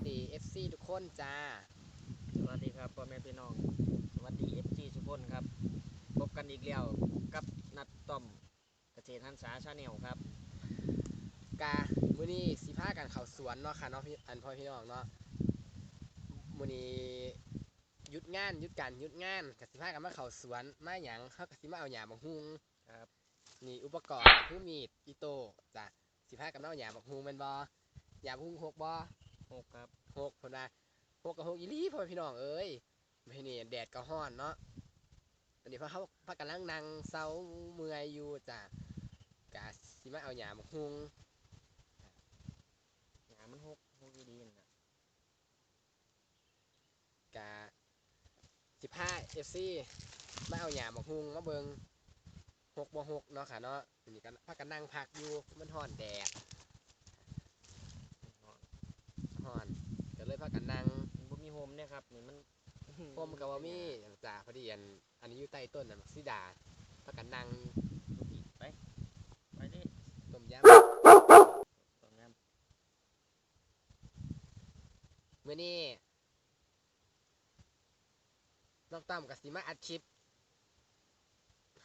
สดี FC ทุกคนจ้า สวัสดีครับพ่อแม่พี่น้อง สวัสดีเอฟซีทุกคนครับ พบกันอีกแล้วกับนัดต้อมเกษตรหันษาชาแนลครับ กามื้อนี้สิพากันเข้าสวนเนาะค่ะเนาะพี่อันพ่อพี่น้องเนาะมื้อนี้หยุดงานหยุดการหยุดงานก็สิพากันมาเข้าสวนมาหยังเฮาก็สิมาเอาหญ้าบักฮุงครับนี่อุปกรณ์คือมีดอิโต้จ้ะสิพากันมาเอาหญ้าบักฮุงแม่นบ่หญ้าบักฮุงหกบ่ หกครับหกเพิ่นว่าหกกับหกอีหลีพ่อพี่น้องเอ้ยมื้อนี้แดดก็ร้อนเนาะอันนี้พาเฮาพากันนั่งนั่งเซาเมื่อยอยู่จ้ะกะสิมาเอาหญ้าบักฮุงหามันหกหกดีๆนะกะสิบห้าเอฟซีมาเอาหยามาหุงมาเบิงหกบ่หกเนาะค่ะเนาะอันนี้ก็พักกันนั่งพักอยู่มันห่อนแดดห่อนก็เลยพักกันนั่ง มันบ่มีโฮมเนี่ยครับนี่มันพวกมันก็ว่ามีจ่าพอดีอันอันนี้อยู่ใต้ต้นน่ะมักซิดาพักกันนั่งไปไปดิต้มยตรงนั้นำมื้อนี้น้องตั้มกับสิมาอัดคลิป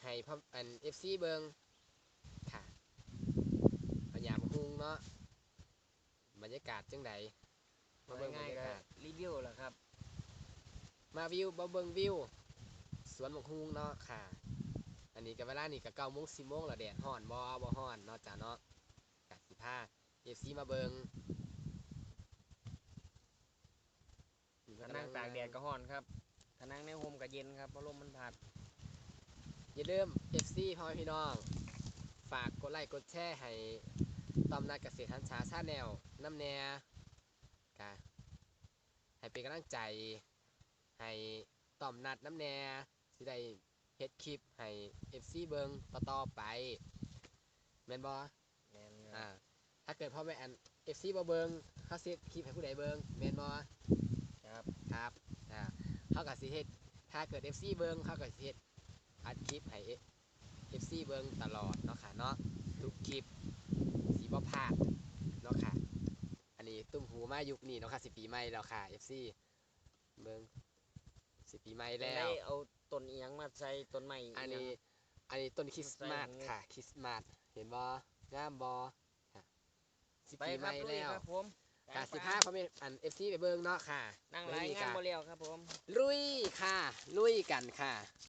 ให้พ่ออันเอฟซีเบิงค่ะเอาหยามาหุงเนาะบรรยากาศจังไดมาเบิ่งบรง่ายรๆยาก็กาศรีวิวแหละครับ มาวิวมาเบิ่งวิว สวนหมกฮุงเนาะค่ะ อันนี้กับเวลานี่กับเก้าโมงสิบโมงและแดดฮ้อนบ่บ่ฮ้อนเนาะจ้ะเนาะกะสิพาเอฟซีมาเบิ่งถ้านั่งตากแดดก็ร้อนครับถ้านั่งในโฮมก็เย็นครับเพราะลมมันพัด อย่าลืมเอฟซีพ่อแม่พี่น้อง ฝากกดไลค์กดแชร์ให้ตอมนัดเกษตรทันชาชาแนลน้ำแน่กะให้เป็นกำลังใจ ให้ตอมนัดน้ำแน่สิได้เฮ็ดคลิปให้เอฟซีเบิงต่อๆไปแม่นบ่แม่นคอ่ารับถ้าเกิดพ่อแม่อันเอฟซีบ่เบิงเขาสิคลิปให้ผู้ใดเบิงแม่นบ่ครับครับอ่าเขาก็สิเฮ็ดถ้าเกิดเอฟซีเบิงเขาก็สิเฮ็ดอัดคลิปให้เอฟซีเบิงตลอดเนาะค่ะเนาะทุกคลิปสีบ่พลาดเนาะค่ะ อันนี้ตุ้มหูมายุคนี้เนาะค่ะสิปีใหม่แล้วค่ะเอฟซีเบิง สิปีใหม่แล้ว ได้เอาต้นเอียงมาใส่ต้นไม้อันนี้ อันนี้ต้นคริสต์มาสใส่อย่างงี้ค่ะคริสต์มาสเห็นบ่งามบ่ค่ะสิไปปีคใหรับม่ลุยแล้วครับผมกาสิพาพ่อแม่อันเอฟซีไปเบิ่งเนาะค่ะนั่งมื้ราอยนี้งานกะบ่เร็วครับผมลุยค่ะ ลุยกันค่ะ